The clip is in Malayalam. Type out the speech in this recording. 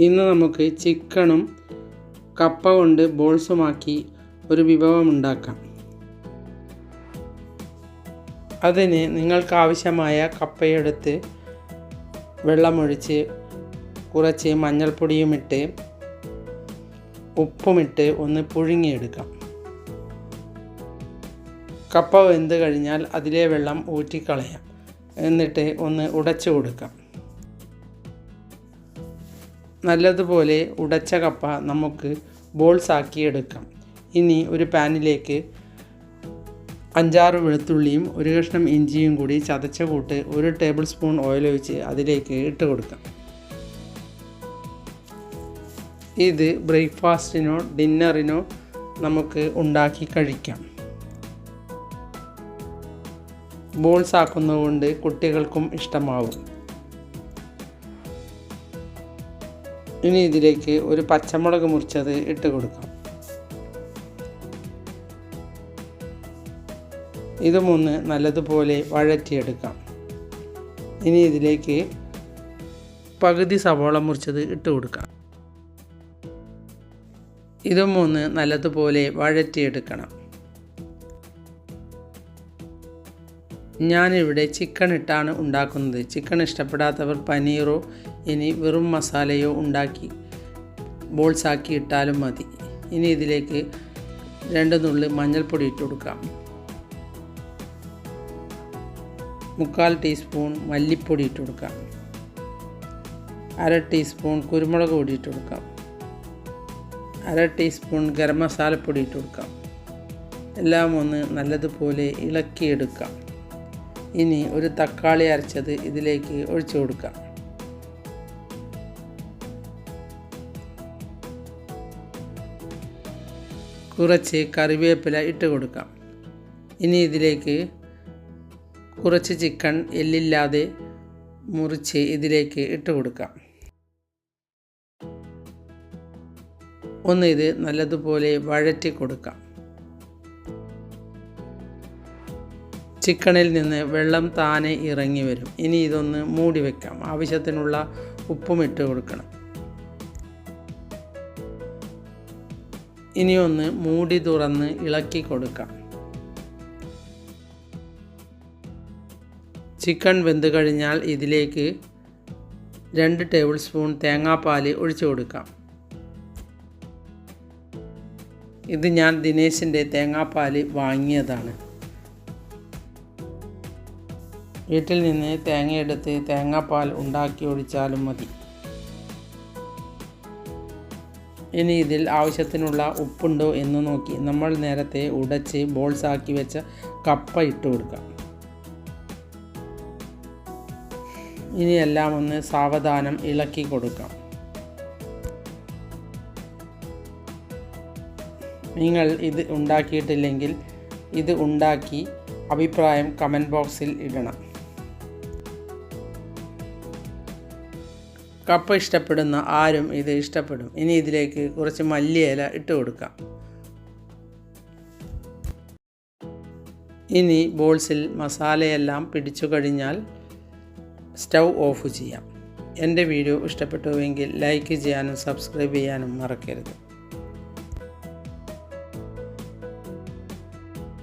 ഇന്ന് നമുക്ക് ചിക്കണും കപ്പ കൊണ്ട് ബോൾസുമാക്കി ഒരു വിഭവം ഉണ്ടാക്കാം. അതിന് നിങ്ങൾക്ക് ആവശ്യമായ കപ്പയെടുത്ത് വെള്ളമൊഴിച്ച് കുറച്ച് മഞ്ഞൾപ്പൊടിയും ഇട്ട് ഉപ്പുമിട്ട് ഒന്ന് പുഴുങ്ങിയെടുക്കാം. കപ്പ വെന്ത് കഴിഞ്ഞാൽ അതിലെ വെള്ളം ഊറ്റിക്കളയാം. എന്നിട്ട് ഒന്ന് ഉടച്ചു കൊടുക്കാം. നല്ലതുപോലെ ഉടച്ച കപ്പ നമുക്ക് ബോൾസ് ആക്കി എടുക്കാം. ഇനി ഒരു പാനിലേക്ക് അഞ്ചാറ് വെളുത്തുള്ളിയും ഒരു കഷ്ണം ഇഞ്ചിയും കൂടി ചതച്ച കൂട്ട് ഒരു ടേബിൾ സ്പൂൺ ഓയിൽ ഒഴിച്ച് അതിലേക്ക് ഇട്ട് കൊടുക്കാം. ഇത് ബ്രേക്ക്ഫാസ്റ്റിനോ ഡിന്നറിനോ നമുക്ക് ഉണ്ടാക്കി കഴിക്കാം. ബോൾസ് ആക്കുന്നതുകൊണ്ട് കുട്ടികൾക്കും ഇഷ്ടമാവും. ഇനി ഇതിലേക്ക് ഒരു പച്ചമുളക് മുറിച്ചത് ഇട്ട് കൊടുക്കാം. ഇതുമൊന്ന് നല്ലതുപോലെ വഴറ്റിയെടുക്കാം. ഇനി ഇതിലേക്ക് പകുതി സവോള മുറിച്ചത് ഇട്ട് കൊടുക്കാം. ഇതും ഒന്ന് നല്ലതുപോലെ വഴറ്റിയെടുക്കണം. ഞാനിവിടെ ചിക്കൻ ഇട്ടാണ് ഉണ്ടാക്കുന്നത്. ചിക്കൻ ഇഷ്ടപ്പെടാത്തവർ പനീറോ ഇനി വെറും മസാലയോ ഉണ്ടാക്കി ബോൾസാക്കി ഇട്ടാലും മതി. ഇനി ഇതിലേക്ക് രണ്ട് നുള്ളി മഞ്ഞൾപ്പൊടി ഇട്ട് കൊടുക്കാം. മുക്കാൽ ടീസ്പൂൺ മല്ലിപ്പൊടി ഇട്ട് കൊടുക്കാം. അര ടീസ്പൂൺ കുരുമുളക് പൊടി ഇട്ട് കൊടുക്കാം. അര ടീസ്പൂൺ ഗരം മസാലപ്പൊടി ഇട്ട് കൊടുക്കാം. എല്ലാം ഒന്ന് നല്ലതുപോലെ ഇളക്കിയെടുക്കാം. ഇനി ഒരു തക്കാളി അരച്ചത് ഇതിലേക്ക് ഒഴിച്ചു കൊടുക്കാം. കുറച്ച് കറിവേപ്പില ഇട്ട് കൊടുക്കാം. ഇനി ഇതിലേക്ക് കുറച്ച് ചിക്കൻ എല്ലില്ലാതെ മുറിച്ച് ഇതിലേക്ക് ഇട്ട് കൊടുക്കാം. ഒന്ന് ഇത് നല്ലതുപോലെ വഴറ്റി കൊടുക്കാം. ചിക്കനിൽ നിന്ന് വെള്ളം താനെ ഇറങ്ങി വരും. ഇനി ഇതൊന്ന് മൂടി വെക്കാം. ആവശ്യത്തിനുള്ള ഉപ്പും ഇട്ട് കൊടുക്കണം. ഇനി ഒന്ന് മൂടി തുറന്ന് ഇളക്കി കൊടുക്കാം. ചിക്കൻ വെന്ത് കഴിഞ്ഞാൽ ഇതിലേക്ക് രണ്ട് ടേബിൾ സ്പൂൺ തേങ്ങാപ്പാൽ ഒഴിച്ചു കൊടുക്കാം. ഇത് ഞാൻ ദിനേശിന്റെ തേങ്ങാപ്പാൽ വാങ്ങിയതാണ്. വീട്ടിൽ നിന്ന് തേങ്ങയെടുത്ത് തേങ്ങാപ്പാൽ ഉണ്ടാക്കി ഒഴിച്ചാലും മതി. ഇനി ഇതിൽ ആവശ്യത്തിനുള്ള ഉപ്പുണ്ടോ എന്ന് നോക്കി. നമ്മൾ നേരത്തെ ഉടച്ച് ബോൾസ് ആക്കി വെച്ച കപ്പ ഇട്ട് കൊടുക്കാം. ഇനി എല്ലാം ഒന്ന് സാവധാനം ഇളക്കി കൊടുക്കാം. നിങ്ങൾ ഇത് ഉണ്ടാക്കിയിട്ടില്ലെങ്കിൽ ഇത് ഉണ്ടാക്കി അഭിപ്രായം കമന്റ് ബോക്സിൽ ഇടണം. കപ്പ ഇഷ്ടപ്പെടുന്ന ആരും ഇത് ഇഷ്ടപ്പെടും. ഇനി ഇതിലേക്ക് കുറച്ച് മല്ലിയില ഇട്ട് കൊടുക്കാം. ഇനി ബോൾസിൽ മസാലയെല്ലാം പിടിച്ചു കഴിഞ്ഞാൽ സ്റ്റൗ ഓഫ് ചെയ്യാം. എന്റെ വീഡിയോ ഇഷ്ടപ്പെട്ടുവെങ്കിൽ ലൈക്ക് ചെയ്യാനും സബ്സ്ക്രൈബ് ചെയ്യാനും മറക്കരുത്.